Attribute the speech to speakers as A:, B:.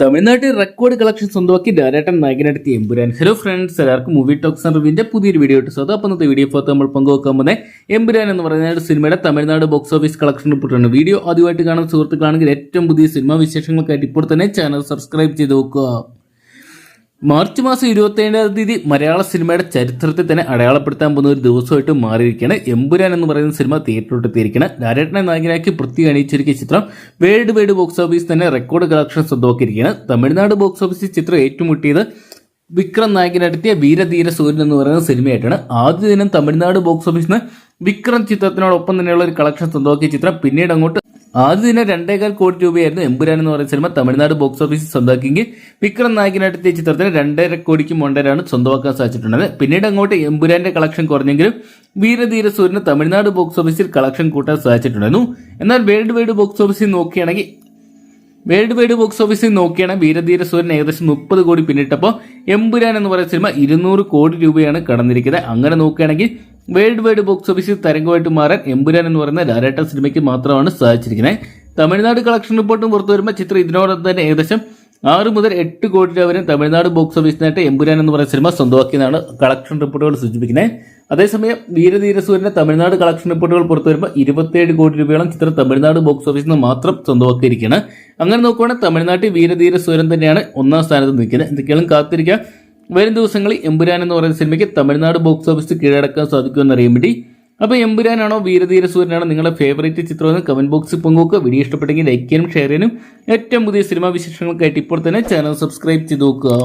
A: തമിഴ്നാട്ടിൽ record collection സ്വന്തമാക്കി director നായകനടുത്തി എമ്പുരാൻ. ഹലോ ഫ്രണ്ട്സ് എല്ലാവർക്കും മൂവി ടോക്സ് റിവ്യൂവിന്റെ പുതിയൊരു വീഡിയോ ഇട്ട് സ്വതം അപ്പം വീഡിയോ ഫോർത്ത് നമ്മൾ പങ്കുവെക്കാൻ പോകുന്നത് എമ്പുരാൻ എന്ന് പറയുന്ന ഒരു സിനിമയുടെ തമിഴ്നാട് ബോക്സ് ഓഫീസ് കളക്ഷൻ റിപ്പോർട്ടാണ്. വീഡിയോ ആദ്യമായിട്ട് കാണുന്ന സുഹൃത്തുക്കളാണെങ്കിൽ ഏറ്റവും പുതിയ സിനിമാ വിശേഷങ്ങൾക്കായിട്ട് ഇപ്പോൾ തന്നെ ചാനൽ സബ്സ്ക്രൈബ് ചെയ്ത് നോക്കുക. മാർച്ച് മാസം ഇരുപത്തേഴാം തീയതി മലയാള സിനിമയുടെ ചരിത്രത്തിൽ തന്നെ അടയാളപ്പെടുത്താൻ പോകുന്ന ഒരു ദിവസമായിട്ട് മാറിയിരിക്കുകയാണ്. എമ്പുരാൻ എന്ന് പറയുന്ന സിനിമ തിയേറ്ററിലോട്ട് എത്തിയിരിക്കുകയാണ്. ലാലേട്ടനെ നായകനാക്കി പൃഥ്വി അണിയിച്ചിരിക്കുന്ന ചിത്രം വേൾഡ് വൈഡ് ബോക്സ് ഓഫീസ് തന്നെ റെക്കോർഡ് കളക്ഷൻ സ്വന്തമാക്കിയിരിക്കുകയാണ്. തമിഴ്നാട് ബോക്സ് ഓഫീസിൽ ചിത്രം ഏറ്റുമുട്ടിയത് വിക്രം നായകനടുത്തിയ വീരധീര സൂര്യൻ എന്ന് പറയുന്ന സിനിമയായിട്ടാണ്. ആദ്യ ദിനം തമിഴ്നാട് ബോക്സ് ഓഫീസിന് വിക്രം ചിത്രത്തിനോടൊപ്പം തന്നെയുള്ള ഒരു കളക്ഷൻ സ്വന്തമാക്കിയ ചിത്രം. പിന്നീട് അങ്ങോട്ട് ആദ്യ ദിനം രണ്ടേകാൽ കോടി രൂപയായിരുന്നു എമ്പുരാൻ എന്ന് പറയുന്ന സിനിമ തമിഴ്നാട് ബോക്സ് ഓഫീസിൽ സ്വന്തമാക്കിയെങ്കിൽ വിക്രം നായകനായിട്ടെത്തിയ ചിത്രത്തിന് രണ്ടര കോടിക്ക് മൊണ്ടരാണ് സ്വന്തമാക്കാൻ സാധിച്ചിട്ടുള്ളത്. പിന്നീട് അങ്ങോട്ട് എമ്പുരാന്റെ കളക്ഷൻ കുറഞ്ഞെങ്കിലും വീരധീര സൂര്യന് തമിഴ്നാട് ബോക്സ് ഓഫീസിൽ കളക്ഷൻ കൂട്ടാൻ സാധിച്ചിട്ടുണ്ടായിരുന്നു. എന്നാൽ വേൾഡ് വൈഡ് ബോക്സ് ഓഫീസിൽ നോക്കുകയാണെങ്കിൽ വേൾഡ് വൈഡ് ബോക്സ് ഓഫീസിൽ നോക്കിയാണ് വീരധീര സൂര്യൻ ഏകദേശം മുപ്പത് കോടി പിന്നിട്ടപ്പോൾ എമ്പുരാൻ എന്ന് പറയുന്ന സിനിമ ഇരുന്നൂറ് കോടി രൂപയാണ് കടന്നിരിക്കുന്നത്. അങ്ങനെ നോക്കുകയാണെങ്കിൽ വേൾഡ് വൈഡ് ബോക്സ് ഓഫീസിൽ തരംഗമായിട്ട് മാറാൻ എമ്പുരാൻ എന്ന് പറയുന്ന ലാലേട്ട സിനിമയ്ക്ക് മാത്രമാണ് സാധിച്ചിരിക്കുന്നത്. തമിഴ്നാട് കളക്ഷൻ റിപ്പോർട്ടും പുറത്തു വരുമ്പോൾ ചിത്രം ഇതിനോടൊപ്പം തന്നെ ഏകദേശം ആറ് മുതൽ എട്ട് കോടി രൂപ വരെ തമിഴ്നാട് ബോക്സ് ഓഫീസിനായിട്ട് എമ്പുരാൻ എന്ന് പറയുന്ന സിനിമ സ്വന്തമാക്കിയതാണ് കളക്ഷൻ റിപ്പോർട്ടുകൾ സൂചിപ്പിക്കുന്നത്. അതേസമയം വീരധീര സൂര്യന്റെ തമിഴ്നാട് കളക്ഷൻ റിപ്പോർട്ടുകൾ പുറത്തു വരുമ്പോൾ ഇരുപത്തിയേഴ് കോടി രൂപയോളം ചിത്രം തമിഴ്നാട് ബോക്സ് ഓഫീസിൽ നിന്ന് മാത്രം സ്വന്തമാക്കിയിരിക്കുകയാണ്. അങ്ങനെ നോക്കുവാണെങ്കിൽ തമിഴ്നാട്ടിൽ വീരധീര സൂര്യൻ തന്നെയാണ് ഒന്നാം സ്ഥാനത്ത് നിൽക്കുന്നത്. എന്തൊക്കെയാണ് കാത്തിരിക്കുക വരും ദിവസങ്ങളിൽ എമ്പുരാൻ എന്ന് പറയുന്ന സിനിമയ്ക്ക് തമിഴ്നാട് ബോക്സ് ഓഫീസിൽ കീഴടക്കാൻ സാധിക്കുമെന്ന് അറിയാൻ വേണ്ടി. അപ്പോൾ എമ്പുരാനാണോ വീരധീര സൂര്യനാണോ നിങ്ങളുടെ ഫേവറേറ്റ് ചിത്രമെന്ന് കമന്റ് ബോക്സിൽ പങ്കുവെക്കുക. വീഡിയോ ഇഷ്ടപ്പെട്ടെങ്കിൽ ലൈക്ക് ചെയ്യാനും ഷെയർ ചെയ്യാനും. ഏറ്റവും പുതിയ സിനിമാ വിശേഷങ്ങൾക്കായിട്ട് ഇപ്പോൾ തന്നെ ചാനൽ സബ്സ്ക്രൈബ് ചെയ്ത് നോക്കുക.